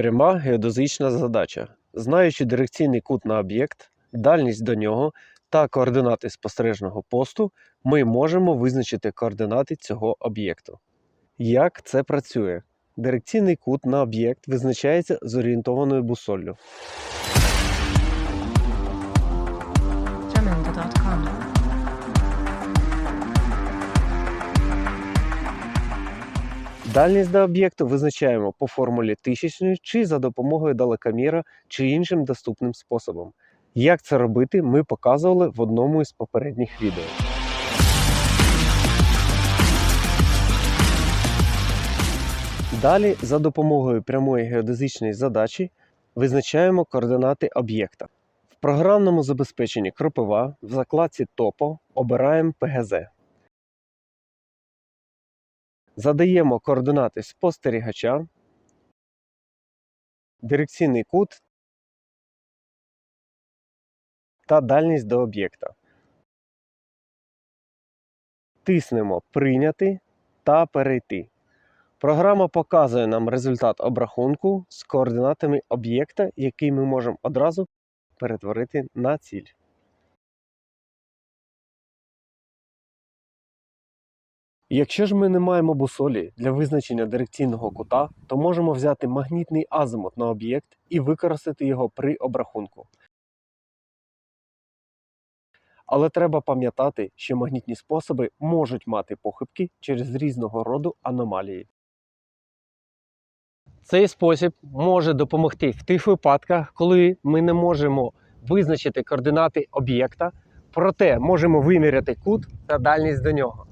Пряма геодезична задача. Знаючи дирекційний кут на об'єкт, дальність до нього та координати спостережного посту, ми можемо визначити координати цього об'єкту. Як це працює? Дирекційний кут на об'єкт визначається з орієнтованою бусоллю. Дальність до об'єкту визначаємо по формулі тисячної чи за допомогою далекоміра чи іншим доступним способом. Як це робити, ми показували в одному із попередніх відео. Далі, за допомогою прямої геодезичної задачі, визначаємо координати об'єкта. В програмному забезпеченні кропива в закладці ТОПО обираємо ПГЗ. Задаємо координати спостерігача, дирекційний кут та дальність до об'єкта. Тиснемо Прийняти та Перейти. Програма показує нам результат обрахунку з координатами об'єкта, який ми можемо одразу перетворити на ціль. Якщо ж ми не маємо бусолі для визначення дирекційного кута, то можемо взяти магнітний азимут на об'єкт і використати його при обрахунку. Але треба пам'ятати, що магнітні способи можуть мати похибки через різного роду аномалії. Цей спосіб може допомогти в тих випадках, коли ми не можемо визначити координати об'єкта, проте можемо виміряти кут та дальність до нього.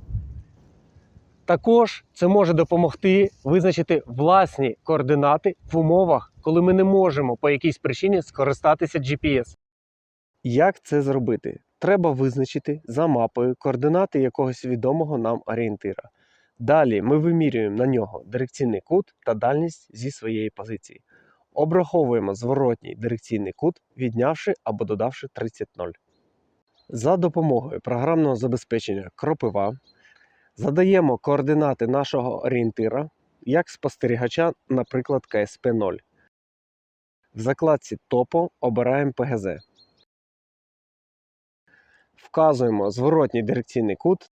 Також це може допомогти визначити власні координати в умовах, коли ми не можемо по якійсь причині скористатися GPS. Як це зробити? Треба визначити за мапою координати якогось відомого нам орієнтира. Далі ми вимірюємо на нього дирекційний кут та дальність зі своєї позиції. Обраховуємо зворотній дирекційний кут, віднявши або додавши 30,0. За допомогою програмного забезпечення кропива задаємо координати нашого орієнтира як спостерігача, наприклад, КСП-0. В закладці ТОПО обираємо ПГЗ. Вказуємо зворотній дирекційний кут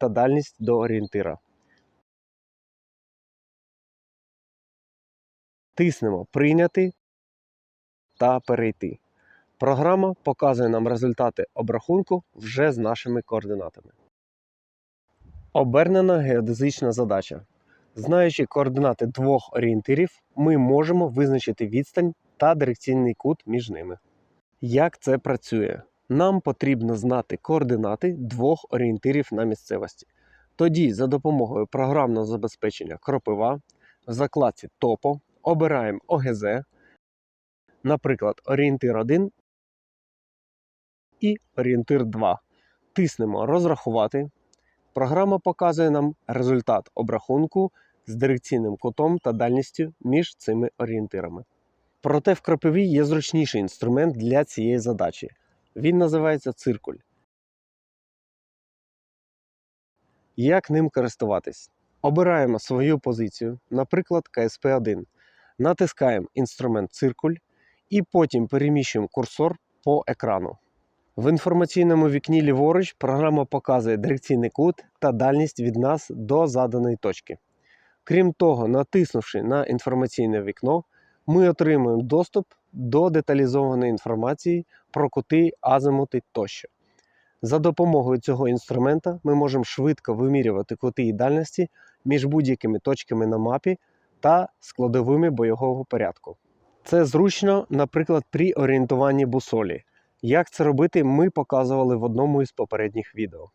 та дальність до орієнтира. Тиснемо Прийняти та Перейти. Програма показує нам результати обрахунку вже з нашими координатами. Обернена геодезична задача. Знаючи координати двох орієнтирів, ми можемо визначити відстань та дирекційний кут між ними. Як це працює? Нам потрібно знати координати двох орієнтирів на місцевості. Тоді, за допомогою програмного забезпечення кропива, в закладці ТОПО обираємо ОГЗ, наприклад, орієнтир 1 і орієнтир 2. Тиснемо Розрахувати. Програма показує нам результат обрахунку з дирекційним кутом та дальністю між цими орієнтирами. Проте в кропиві є зручніший інструмент для цієї задачі. Він називається циркуль. Як ним користуватись? Обираємо свою позицію, наприклад, КСП1. Натискаємо інструмент циркуль і потім переміщуємо курсор по екрану. В інформаційному вікні ліворуч програма показує дирекційний кут та дальність від нас до заданої точки. Крім того, натиснувши на інформаційне вікно, ми отримуємо доступ до деталізованої інформації про кути, азимути тощо. За допомогою цього інструмента ми можемо швидко вимірювати кути і дальності між будь-якими точками на мапі та складовими бойового порядку. Це зручно, наприклад, при орієнтуванні бусолі. Як це робити, ми показували в одному із попередніх відео.